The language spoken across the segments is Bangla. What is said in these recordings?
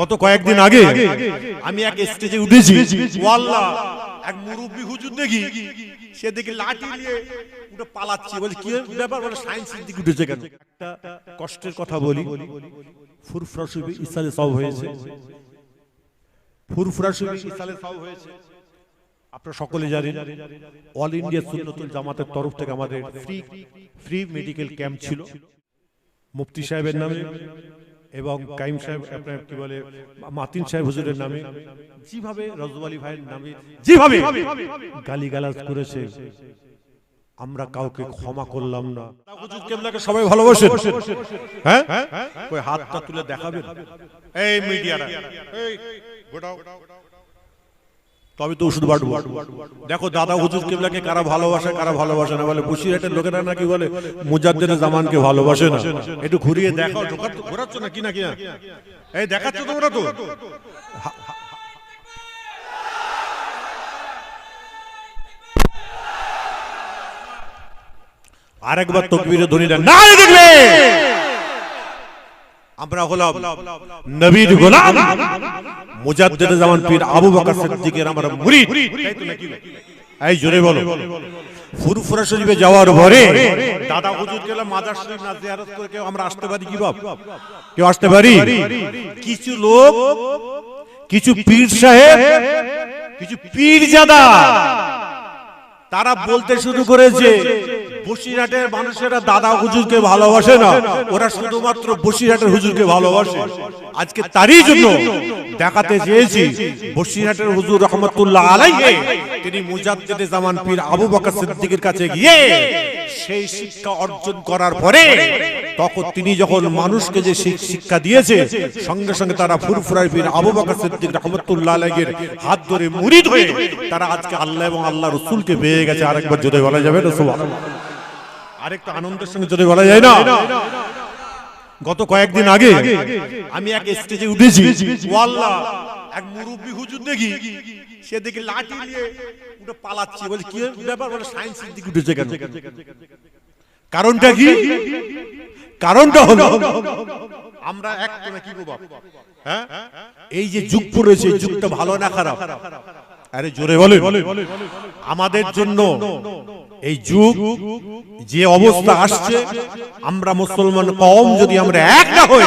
গত কয়েকদিন আগে আমি এক স্টেজে উঠেছি। ওয়াল্লাহ এক মুরব্বী হুজুর দেখি, সে দেখি লাঠি নিয়ে উঠে পালাচ্ছে। বলে, কি ব্যাপার? বলে, সায়েন্সের দিকে উঠেছে কেন? একটা কষ্টের কথা বলি ফুরফুরাসুবি ইসালে সব হয়েছে। ফুরফুরাসুবি ইসালে সব হয়েছে। আপনারা সকলে জানেন, অল ইন্ডিয়া সুন্নতুল জামাতের তরফ থেকে আমাদের ফ্রি ফ্রি মেডিকেল ক্যাম্প ছিল। মুফতি সাহেবের নামে এবং কাইম সাহেব আপনার কি বলে মাতিন সাহেব হুজুরের নামে। যেভাবে রজব আলী ভাইয়ের নামে। যেভাবে গালি গালাজ করেছে। আমরা কাউকে ক্ষমা করলাম না। হুজুর কেবলাকে সবাই ভালোবাসেন? হ্যাঁ? ওই হাতটা তুলে দেখাবেন? এই মিডিয়ারা। এই গোটাও। তবে তো ওষুধ বাড়বো দেখো, দাদা হুজুর কেবলাকে কারা ভালোবাসে কারা ভালোবাসে না বলে বসিরহাটের লোকেরা নাকি বলে মুজাদ্দের জামানকে ভালোবাসে না। একটু ঘুরিয়ে দেখো ঘোরাচ্ছ না কি না কি না এই, দেখাচ্ছ তোমরা তো? আরেকবার তকবীরে ধ্বনিটা না দেখবে আমরা হলাম নবীর গোলাম। মুজাদ্দিদ জামান পীর আবু বকর সিদ্দিকের আমরা নাকি এই জোরে বলো। ফুরফুরা শরীফে যাওয়ার পরে দাদা হুজুর গেলাম মাদার শরীফ না জিয়ারত করে কেউ আমরা আসতে পারি কি বাপ? কেউ আসতে পারি? কিছু লোক কিছু পীর সাহেব কিছু পীর জাদা তারা বলতে শুরু করেছে বসিরহাটের মানুষেরা দাদা হুজুরকে ভালোবাসে না, ওরা শুধুমাত্র বসিরহাটের হুজুরকে ভালোবাসে। আজকে তারই জন্য দেখাতে চেয়েছি, বসিরহাটের হুজুর রহমতুল্লাহ আলাইহি, তিনি মুজাদ্দিদে জামান পীর আবু বকর সিদ্দিকের কাছে গিয়ে সেই শিক্ষা অর্জন করার পরে তখন তিনি যখন মানুষকে যে শিক- শিক্ষা দিয়েছে, সঙ্গে সঙ্গে তারা ফুরফুরাই পীর আবু বকর সিদ্দিক রহমতুল্লাহ আলাইহির হাত ধরে মুরিদ হয়ে তারা আজকে আল্লাহ এবং আল্লাহ রসুলকে পেয়ে গেছে। আরেকবার যদি বলা যাবে সুবহানাল্লাহ। আরেকটা আনন্দের সঙ্গে যদি বলা যায় না। গত কয়েকদিন আগে আমি এক স্টেজে উঠেছি। ওয়াল্লাহ এক মুরব্বী হুজুর দেখি সে দেখি লাঠি নিয়ে উঠে পালাচ্ছে। বলে কি ব্যাপার? বলে সায়েন্সের দিকে উঠেছে কেন? কারণটা কি? কারণটা হলো আমরা এক কোণে কি বাপ? হ্যাঁ? এই যে যুগ পড়েছে যুগটা ভালো না খারাপ? আরে জোরে বলে আমাদের জন্য এই যুগ যে অবস্থা আসছে আমরা মুসলমান কম যদি আমরা এক না হই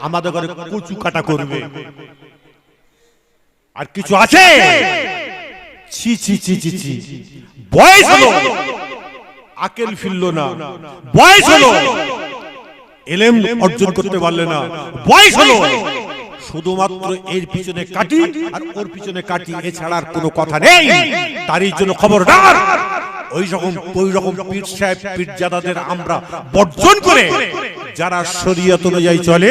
আমাদের ঘরে কুচু কাটা করবে। আর কিছু আছে? ছি ছি ছি ছি ছি। বয়স হলো। আকেল ফিরলো না। বয়স হলো। এলেম অর্জন করতে পারলে না। বয়স হলো। শুধুমাত্র এর পিছনে কাটি আর ওর পিছনে কাটি এছাড়া আর কোনো কথা নেই। তারই জন্য খবরদার। ওই রকম ওই রকম পীর সাহেব পীরজাদাদের আমরা বর্জন করে যারা শরীয়ত অনুযায়ী চলে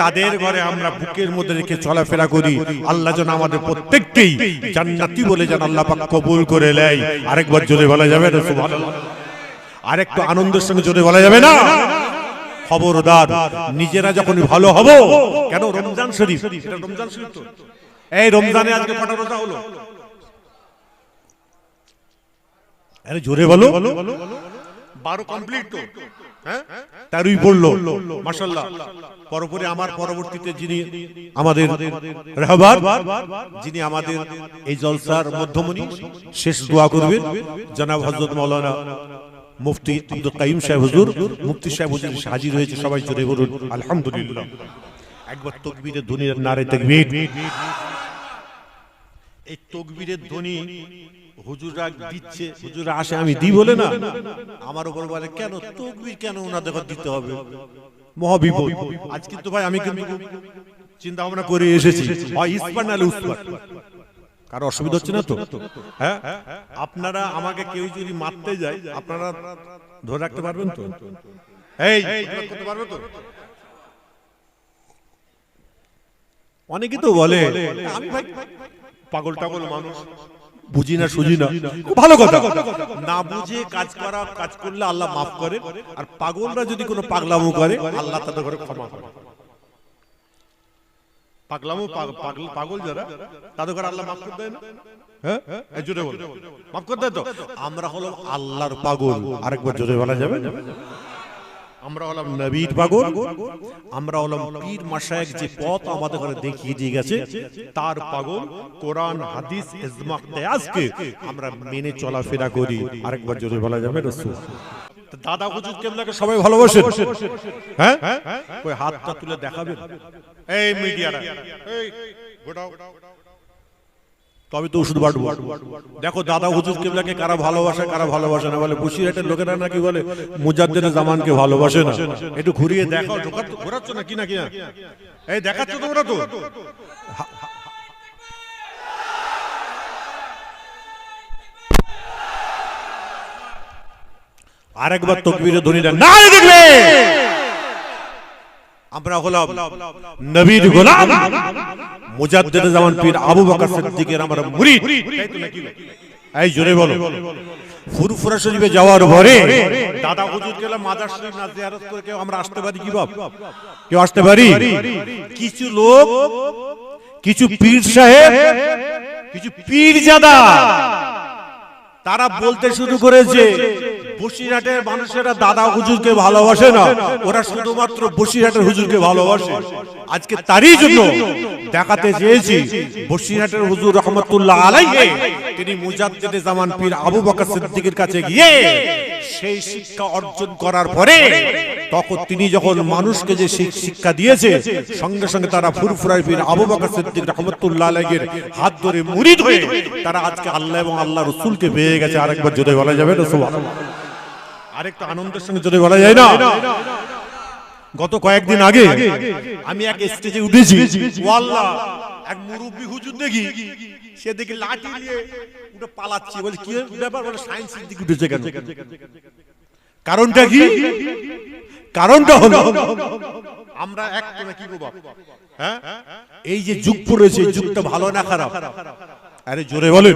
তাদের ঘরে আমরা বুকের মধ্যে রেখে চলাফেরা করি। আল্লাহ যেন আমাদের প্রত্যেককেই জান্নাতি বলে যেন আল্লাহ পাক কবুল করে নেয়। আরেকবার জোরে বলা যাবে না সুবহানাল্লাহ। আরেকটু আনন্দের সঙ্গে জোরে বলা যাবে না। খবরদার। নিজেরা যখন ভালো হব, কেন রমজান শরীফ? রমজান শরীফ তো। এই রমজানে আজকে রোজা হলো? আরে জোরে বলো। বারো কমপ্লিট তো। হ্যাঁ? তেরোই পড়ল। মাসাল্লাহ পরপরে আমার পরবর্তীতে যিনি আমাদের যিনি আমাদের এই জলসার মধ্যমণি, শেষ দোয়া করবেন, জনাব হজরত মৌলানা মুফতি আব্দুল কাইম সাহেব হুজুর, মুফতি সাহেব হুজুর হাজির হয়েছে, সবাই জোরে বলুন, আলহামদুলিল্লাহ। একবার তকবীরের ধ্বনির নারে তকবীর। এই তকবীরের ধ্বনি হুজুররা দিচ্ছে, হুজুররা আসে, আমি দিই বলে না। আমার উপর বলে কেন তকবীর কেন ওনাদের দিতে হবে? মহাবিপদ। আজ কিন্তু ভাই আমি কিন্তু চিন্তা ভাবনা করে এসেছি। হয় ইস্পার নাহলে উস্পার কারও অসুবিধা হচ্ছে না তো? হ্যাঁ? আপনারা আমাকে কেউ যদি মারতে যায়, আপনারা ধরে রাখতে পারবেন তো? এই অনেকে তো বলে পাগল টাগল মানুষ, বুঝি না, সুঝি না। ভালো কথা। না বুঝে কাজ করা, কাজ করলে আল্লাহ মাফ করে আর পাগলরা যদি কোনো পাগলামো করে, আল্লাহ তাদের ঘরে ক্ষমা করে। পাগলামো পাগল- পাগল যারা তাদের আল্লাহ মাফ করে দেয় না? হ্যাঁ? জোরে বল মাফ করে দেয় তো? আমরা হলো আল্লাহর পাগল। আরেকবার জোরে বলা যাবে? আমরা হলাম নবীর পাগল। আমরা হলাম পীর মাসায়েক যে পথ আমাদের ঘরে দেখিয়ে দিয়ে গেছে তার পাগল কোরআন হাদিস ইজমা কিয়াসকে আমরা মেনে চলাফেরা করি। আরেকবার জোরে বলা যাবে রাসূল? দাদা হুজুর কেবলাকে সবাই ভালোবাসে হ্যাঁ? ওই হাতটা তুলে দেখাবেন। এই মিডিয়াটা। এই গোটাও। তবে তো ওষুধ বাড়বো দেখো দাদা হুজুর কেবলাকে কারা ভালোবাসে কারা ভালোবাসে না বলে বসিরহাটের লোকেরা নাকি বলে মুজাদ্দের জামানকে ভালোবাসে না। একটু ঘুরিয়ে দেখো ঘোরাচ্ছ না কি না কি না? এই দেখাচ্ছ তোমরা তো? আরেকবার তকবীরের ধ্বনিটা না দেখলে। আমরা হলাম নবীর গোলাম। মুজাদ্দিদ জামান পীর আবু বকর সিদ্দিকের আমরা মুরিদ। তাই তো নাকি এই জোরে বলো। ফুরফুরা শরীফে যাওয়ার পরে দাদা হুজুর গেলে মাদার শরীফ না জিয়ারত করে কেউ আমরা আসতে পারি কি বাপ? কেউ আসতে পারি? কিছু লোক কিছু পীর সাহেব কিছু পীর জাদা তারা বলতে শুরু করেছে বসিরহাটের মানুষেরা দাদা হুজুরকে ভালোবাসে না, ওরা শুধুমাত্র বসিরহাটের হুজুরকে ভালোবাসে। আজকে তারই জন্য দেখাতে চেয়েছি, বসিরহাটের হুজুর রহমতুল্লাহ আলাইহি, তিনি মুজাদ্দিদে জামান পীর আবু বকর সিদ্দিকের কাছে গিয়ে সেই শিক্ষা অর্জন করার পরে তখন তিনি যখন মানুষকে যে শিক- শিক্ষা দিয়েছে, সঙ্গে সঙ্গে তারা ফুরফুরাই পীর আবু বকর সিদ্দিক রহমতুল্লাহ আলাইহির হাত ধরে মুরিদ হয়ে তারা আজকে আল্লাহ এবং আল্লাহ রসুলকে পেয়ে গেছে। আরেকবার যদি বলা যাবে না আরেকটা আনন্দের সঙ্গে যদি বলা যায় না গত কয়েকদিন আগে আমি এক স্টেজে উঠেছি ওয়াল্লাহ এক মুরব্বি হুজুর দেখি সে দেখি লাঠি নিয়ে উঠে পালাচ্ছে বলে কি ব্যাপার বলে সায়েন্স দিকে উঠেছে কেন? কারণটা কি? কারণটা হলো আমরা এক কি গো বাপ হ্যাঁ? এই যে যুগ পড়েছে যুগটা ভালো না খারাপ? আরে জোরে বলে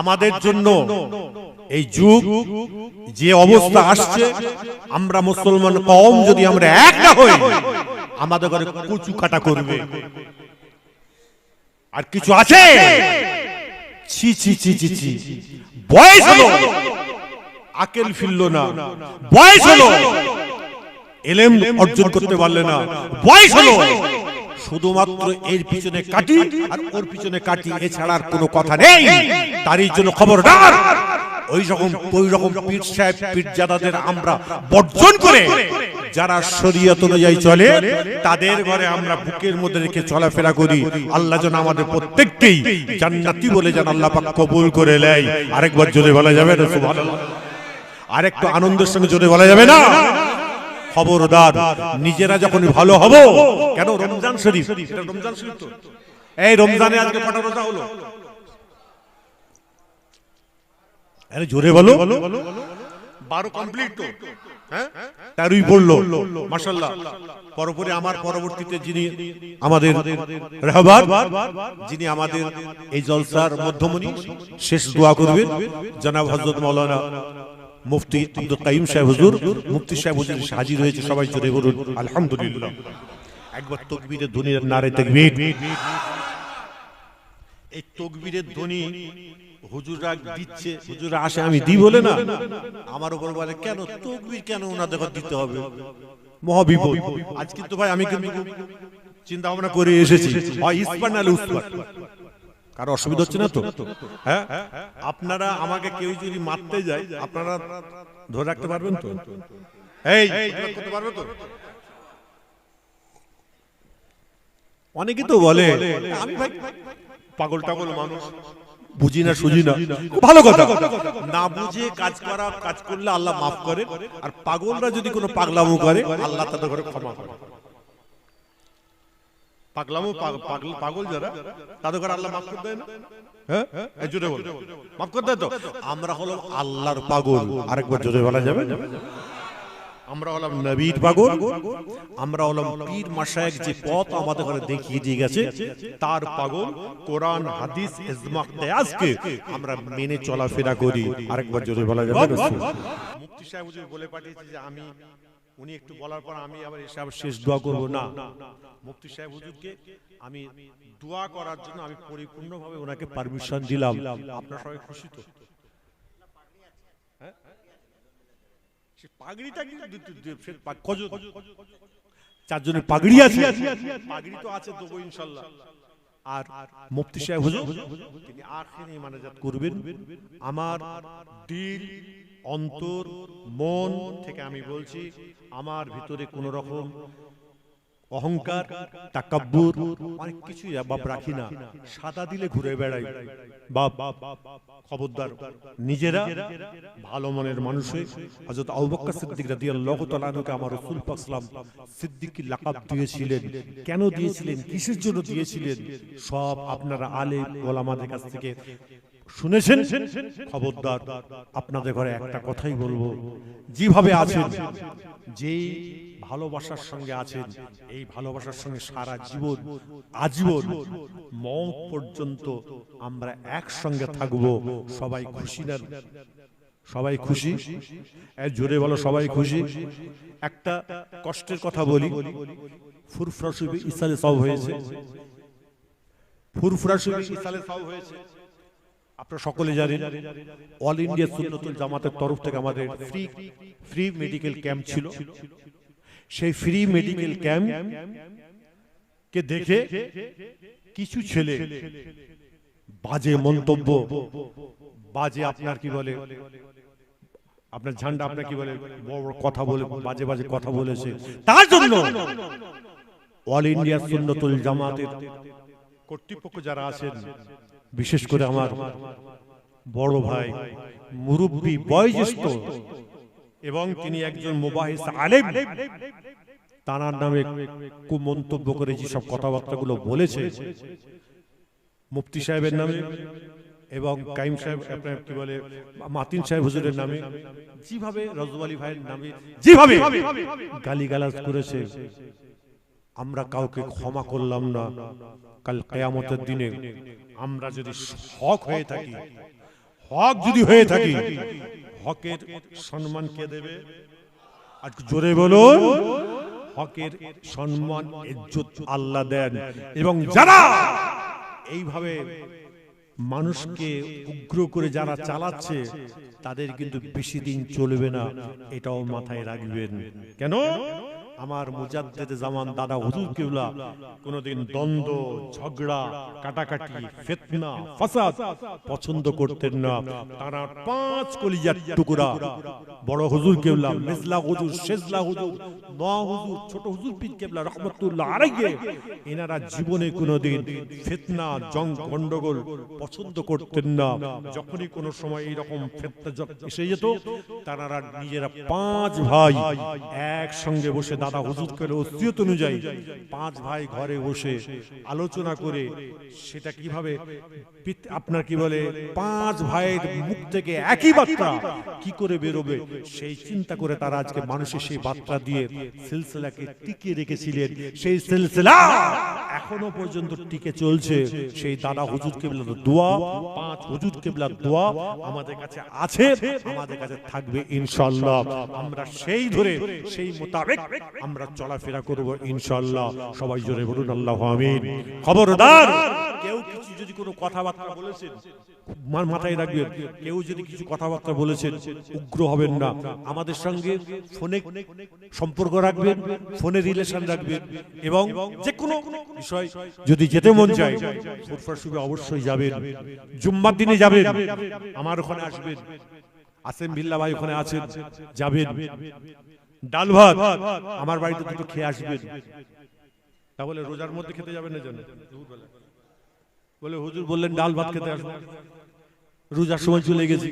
আমাদের জন্য এই যুগ যে অবস্থা আসছে আমরা মুসলমান কম যদি আমরা এক না হই আমাদের ঘরে কুচু কাটা করবে। আর কিছু আছে? ছি ছি ছি ছি ছি। বয়স হলো। আকেল ফিরলো না। বয়স হলো। এলেম অর্জন করতে পারলে না। বয়স হলো। শুধুমাত্র এর পিছনে কাটি আর ওর পিছনে কাটি এছাড়া আর কোনো কথা নেই। তারই জন্য খবরদার। ওই রকম ওই রকম পীর সাহেব পীরজাদাদের আমরা বর্জন করে যারা শরীয়ত অনুযায়ী চলে তাদের ঘরে আমরা বুকের মধ্যে রেখে চলাফেরা করি। আল্লাহ যেন আমাদের প্রত্যেককেই জান্নাতি বলে যেন আল্লাহ পাক কবুল করে নেয়। আরেকবার জোরে বলা যাবে না সুবহানাল্লাহ। আরেকটু আনন্দের সঙ্গে জোরে বলা যাবে না। খবরদার। নিজেরা যখন ভালো হব, কেন রমজান শরীফ? রমজান শরীফ তো। এই রমজানে আজকে কটা রোজা হলো? আরে জোরে বলো। বারো কমপ্লিট তো। হ্যাঁ? তেরোই পড়ল মাসাল্লাহ পরপরে আমার পরবর্তীতে যিনি আমাদের যিনি আমাদের এই জলসার মধ্যমণি, শেষ দোয়া করবেন জনাব হজরত মৌলানা মুফতি আব্দুল কাইম সাহেব হুজুর, মুফতি সাহেব হুজুর হাজির হয়েছে, সবাই জোরে বলুন, আলহামদুলিল্লাহ। একবার তকবীরের ধ্বনির নারে তকবীর। এই তকবীরের ধ্বনি হুজুররা দিচ্ছে, হুজুররা আসে, আমি দিই বলে না। আমার উপর বলে, কেন? তকবীর কেন ওনাদের দিতে হবে? মহাবিপদ। আজ কিন্তু ভাই আমি কিন্তু চিন্তা ভাবনা করে এসেছি। হয় ইস্পার নাহলে উস্পার কারও অসুবিধা হচ্ছে না তো? হ্যাঁ? আপনারা আমাকে কেউ যদি মারতে যায়, আপনারা ধরে রাখতে পারবেন তো? এই করতে পারবে তো? অনেকে তো বলে পাগল টাগল মানুষ, বুঝি না সুঝি না। ভালো কথা। না বুঝে কাজ করা, কাজ করলে আল্লাহ মাফ করে, আর পাগলরা যদি কোনো পাগলামো করে, আল্লাহ তাদের ঘরে ক্ষমা করে। পাগলামো পাগল পাগল যারা তাদের ঘরে আল্লাহ মাফ করে দেয় না? হ্যাঁ? এই জোরে বল মাফ করে দেয় তো? আমরা হলো আল্লাহর পাগল। আরেকবার জোরে বলা যাবে? আমরা হলাম নবীর পাগল। আমরা হলাম পীর মাসায়েক যে পথ আমাদের ঘরে দেখিয়ে দিয়ে গেছে। তার পাগল কোরআন হাদিস ইজমা কিয়াসকে আমরা মেনে চলাফেরা করি। আরেকবার জোরে বলা যাবে? রাসূল মুফতি সাহেব বলে পাঠিয়েছে যে আমি উনি একটু বলার পর আমি আবার এসে আবার শেষ দোয়া করব। না, মুফতি সাহেব হুজুরকে আমি দোয়া করার জন্য আমি পরিপূর্ণভাবে ওনাকে পারমিশন দিলাম। আপনার সবাই খুশি তো? সে পাগড়িটা চারজনের পাগড়ি আছে? পাগড়ি তো আছে, দেবো ইনশাল্লাহ। আর মুফতি সাহেব, হুজুর, তিনি মানাজাত করবেন। আমার দিল, অন্তর, মন থেকে আমি বলছি, আমার ভিতরে কোন রকম অহংকার, তাকাব্বুর, অনেক কিছুই বাপ রাখি না। সাদা দিলে ঘুরে বেড়াই। বাপ, খবরদার, নিজেরা ভালো মনের মানুষ হয়ে হযরত আবু বকর সিদ্দিক রাদিয়াল্লাহু তাআলা আনহুকে আমার রাসূল পাক সাল্লাম সিদ্দিকী লাকাব দিয়েছিলেন। কেন দিয়েছিলেন? কিসের জন্য দিয়েছিলেন? সব আপনারা আলেম ওলামাদের কাছ থেকে শুনেছেন? খবরদার, আপনাদের ঘরে একটা কথাই বলব। যেভাবে আছেন যেই ভালোবাসার সঙ্গে আছেন এই ভালোবাসার সঙ্গে সারা জীবন আজীবন মত পর্যন্ত আমরা একসঙ্গে থাকব। সবাই খুশি না? সবাই খুশি? জোরে বলো সবাই খুশি? একটা কষ্টের কথা বলি। ফুরফুরাসুবি ইসালে সব হয়েছে। ফুরফুরাসুবি ইসালে সব হয়েছে। আপনারা সকলে জানেন অল ইন্ডিয়া সুন্নতুল জামাতের তরফ থেকে আমাদের ফ্রি ফ্রি মেডিকেল ক্যাম্প ছিল। সেই ফ্রি মেডিকেল ক্যাম্প কে দেখে কিছু ছেলে বাজে মন্তব্য, বাজে আপনার কি বলে, আপনার ঝান্ডা আপনার কি বলে, বড় বড় কথা বলে, বাজে বাজে কথা বলেছে। তার জন্য অল ইন্ডিয়া সুন্নতুল জামাতের কর্তৃপক্ষ যারা আছেন, বিশেষ করে আমার বড় ভাই, মুরব্বী, বয়োজ্যেষ্ঠ, এবং তিনি একজন মুবাহিস আলেম, তানার নামে কুমন্তব্য করে যেসব কথাবার্তাগুলো বলেছে, মুফতি সাহেবের নামে এবং কাইম সাহেব, আপনার কি বলে, মাতিন সাহেব হুজুরের নামে, যেভাবে রজব আলী ভাইয়ের নামে যেভাবে গালিগালাজ করেছে আমরা কাউকে ক্ষমা করলাম না। কাল কেয়ামতের দিনে আমরা যদি হক হয়ে থাকি হক যদি হয়ে থাকি হকের সম্মান কে দেবে? আর জোরে বলুন। হকের সম্মান ইজ্জত আল্লাহ দেন। এবং যারা এইভাবে মানুষকে উগ্র করে যারা চালাচ্ছে তাদের কিন্তু বেশি দিন চলবে না। এটাও মাথায় রাখবেন। কেন? আমার মুজাদ্দেদ জামান দাদা হুজুর কিবলা, কোনোদিন দ্বন্দ্ব, ঝগড়া, কাটাকাটি, ফিতনা, ফাসাদ পছন্দ করতেন না। তারা পাঁচ কলিজার টুকরা। বড় হুজুর কেবলা, মিজলা হুজুর শেজলা হুজুর, নোয়া হুজুর, ছোট হুজুর পীর কেবলা রহমতুল্লাহ আলাইহি। এনারা জীবনে কোনোদিন ফিতনা, জং, গন্ডগোল পছন্দ করতেন না। যখনই কোনো সময় এইরকম ফিতনা এসে যেত, তারা নিজেরা পাঁচ ভাই একসঙ্গে বসে দাদা হুজুর করে ওসিয়ত অনুযায়ী পাঁচ ভাই ঘরে বসে আলোচনা করে সেটা কীভাবে আপনার কি বলে, পাঁচ ভাইয়ের মুখ থেকে একই বার্তা কি করে বেরোবে? সেই চিন্তা করে তারা আজকে মানুষের সেই বার্তা দিয়ে সিলসিলাকে টিকিয়ে রেখেছিলেন। সেই সিলসিলা এখনও পর্যন্ত টিকে চলছে। সেই দাদা হুজুর কেবলার দোয়া, পাঁচ হুজুর কেবলার দোয়া আমাদের কাছে আছে, আমাদের কাছে থাকবে ইনশাআল্লাহ। আমরা সেই ধরে, সেই মোতাবেক আমরা চলাফেরা করব ইনশাআল্লাহ। সবাই জোরে বলুন আল্লাহ আমিন। খবরদার! কেউ কিছু যদি কোনো কথাবার্তা বলেছেন মাথায় রাখবেন কেউ যদি কিছু কথাবার্তা বলেছেন উগ্র হবেন না। আমাদের সঙ্গে ফোনে সম্পর্ক রাখবেন ফোনে রিলেশন রাখবেন এবং যে কোনো বিষয় যদি যেতে মন চায় ফুরফুরা শুভে অবশ্যই যাবেন। জুম্মার দিনে যাবেন। আমার ওখানে আসবেন। আসেম বিল্লা ভাই ওখানে আছেন। যাবেন। ডাল ভাত। আমার বাড়িতে দুটো খেয়ে আসবেন তাহলে রোজার মধ্যে খেতে যাবেন না যেন বলে হুজুর বললেন, ডাল ভাত খেতে আসবে। রোজার সময় চলে গেছে।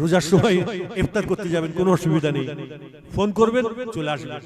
রোজার সময় ইফতার করতে যাবেন, কোনো অসুবিধা নেই। ফোন করবেন, চলে আসবেন।